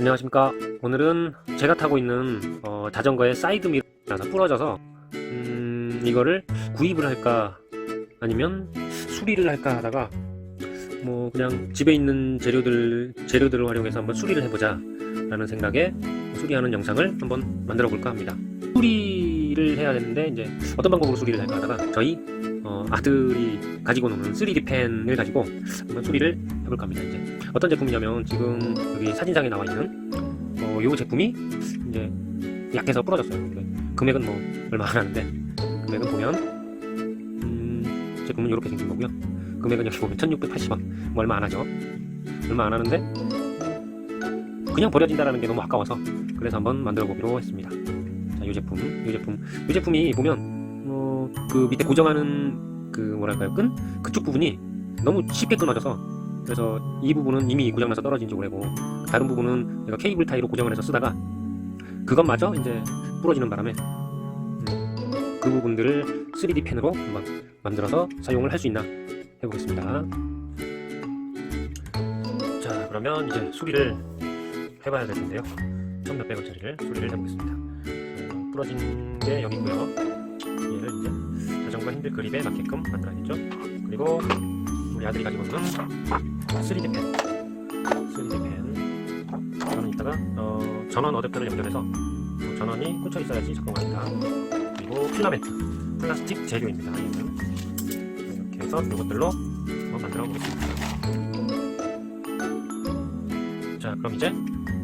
안녕하십니까. 오늘은 제가 타고 있는 어, 자전거의 사이드 미러가 부러져서 음, 이거를 구입을 할까 아니면 수리를 할까 하다가 뭐 그냥 집에 있는 재료들 재료들을 활용해서 한번 수리를 해보자 라는 생각에 수리하는 영상을 한번 만들어 볼까 합니다. 수리를 해야 되는데 이제 어떤 방법으로 수리를 할까 하다가 저희 어, 아들이 가지고 노는 3D 펜을 가지고 한번 수리를 해볼까 합니다. 이제 어떤 제품이냐면 지금 여기 사진상에 나와 있는 어, 요 제품이 이제 약해서 부러졌어요. 금액은 뭐 얼마 안 하는데 금액은 보면 음, 제품은 이렇게 생긴 거고요. 금액은 여기 보면 1680원 뭐 얼마 안 하죠. 얼마 안 하는데 그냥 버려진다라는 게 너무 아까워서 그래서 한번 만들어 보기로 했습니다. 자, 이 제품, 이 제품, 이 제품이 보면 어, 그 밑에 고정하는 그 뭐랄까요 끈 그쪽 부분이 너무 쉽게 끊어져서 그래서 이 부분은 이미 고장나서 떨어진 쪽으로 하고 다른 부분은 내가 케이블 타이로 고정을 해서 쓰다가 그것마저 이제 부러지는 바람에 음, 그 부분들을 3D 펜으로 한번 만들어서 사용을 할 수 있나 해보겠습니다. 자 그러면 이제 수리를 해봐야 될 텐데요. 1600 원짜리를 수리를 해보겠습니다. 어, 부러진 게 여기 있고요. 얘를 이제 자전거 핸들 그립에 맞게끔 만들어야겠죠. 그리고 아들이 가지고 있는 3D 펜, 3D 펜. 저는 이따가 어, 전원 어댑터를 연결해서 그 전원이 꽂혀 있어야지 작동합니다. 그리고 필라멘트, 플라스틱 재료입니다. 이렇게 해서 이것들로 한번 만들어 보겠습니다. 자, 그럼 이제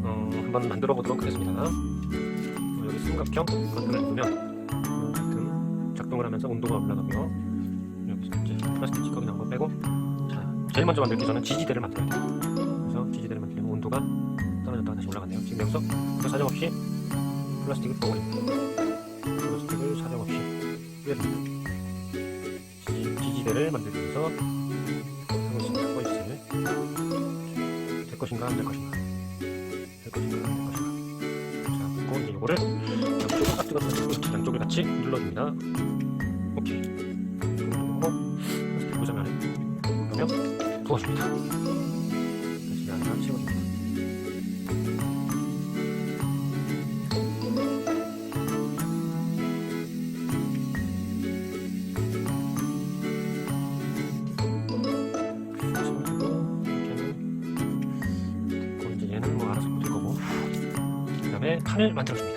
어, 한번 만들어 보도록 하겠습니다. 어, 여기 삼각형 버튼을 누르면 어, 버튼 작동을 하면서 온도가 올라가고요. 여기서 이제 플라스틱 찌꺼기 나온 거 빼고 자, 제일 먼저 만들기 전에 지지대를 만들어야 돼요. 그래서 지지대를 만들면 온도가 떨어졌다가 다시 올라갔네요. 지금 여기서 그 사정없이 플라스틱을 부어버립니다. 플라스틱을 사정없이 뿌려줍니다. 지, 지지대를 만들기 위해서 하고 있습니다. 호이스를 될 것인가 안 될 것인가 될 것인가 안 될 것인가 자 그리고 이제 이거를 양쪽을 딱 찍어서 양쪽을 같이 눌러줍니다. 오케이 다시 채워줍니다. 이제 얘는 뭐 알아서 꽂을 거고 그 다음에 칸을 만들어줍니다.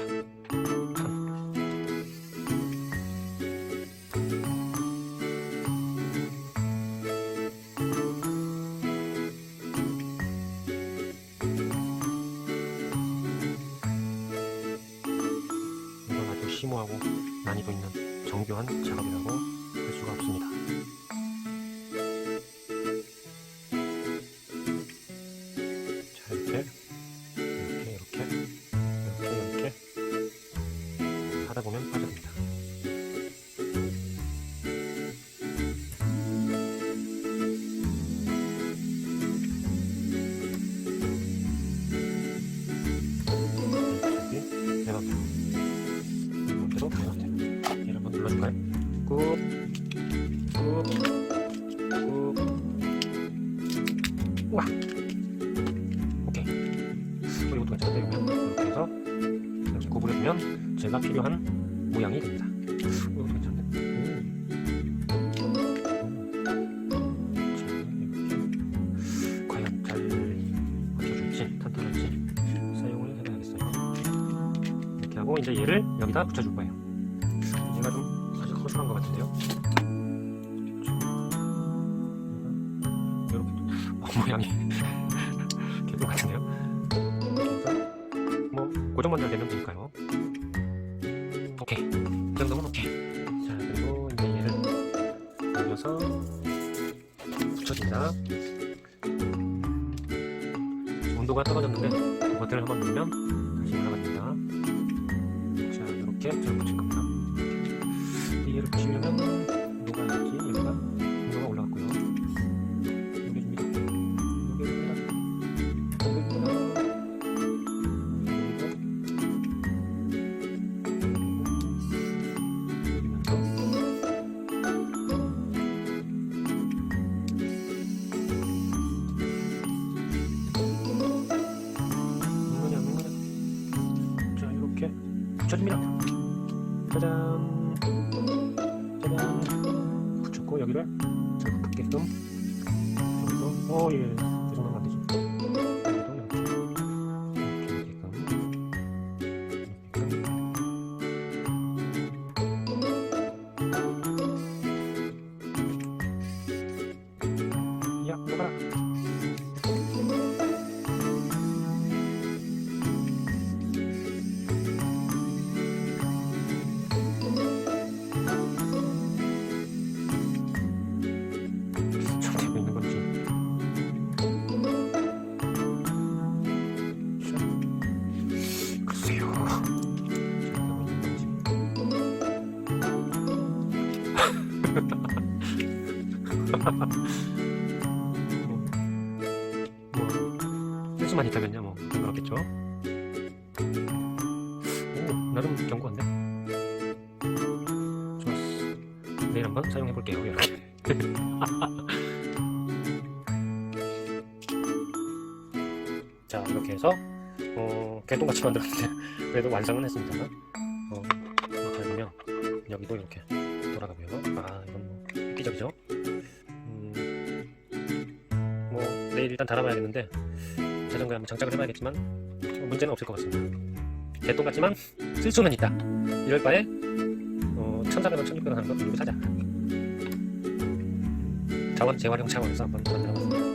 심오하고 난이도 있는 정교한 작업이라고 할 수가 없습니다. 우와. 오케이. 뭐 이것도 괜찮은데 그러면 이렇게 해서 이렇게 구부려주면 제가 필요한 모양이 됩니다. 이것도 괜찮네. 이제 얘를 여기다 붙여줄 거예요. 얘가 좀 사실 허술한 것 같은데요 모양이. 개그 같은데요? 뭐 고정만 잘 되면 되니까요? 오케이. 이 정도면 오케이. 자 그리고 이제 얘를 올려서 붙여줍니다. 온도가 떨어졌는데 버튼을 한번 누르면 다시 올라갑니다. 자 이렇게 잘 붙일 겁니다. 얘를 붙이려면 붙여줍니다. 짜잔. 짜잔. 붙였고 여기를 잘 붙게끔. 어 예. 뭐, 실수만 있다면요, 뭐, 그렇겠죠. 오, 나름 견고한데? 좋았어. 내일 한번 사용해볼게요, 이렇게. 자, 이렇게 해서, 어, 개똥같이 만들었는데, 그래도 완성은 했습니다. 어, 이렇게 보면, 여기도 이렇게 돌아가고요. 아, 이건 뭐, 획기적이죠? 음, 뭐, 내일 일단 달아봐야겠는데, 자전거에 한번 장착을 해봐야겠지만, 어, 문제는 없을 것 같습니다. 개똥 같지만, 쓸 수는 있다. 이럴 바에, 어, 1,400원, 1,600원 하는 거 들고 사자. 자원 재활용 차원에서 한번 만들어봤습니다.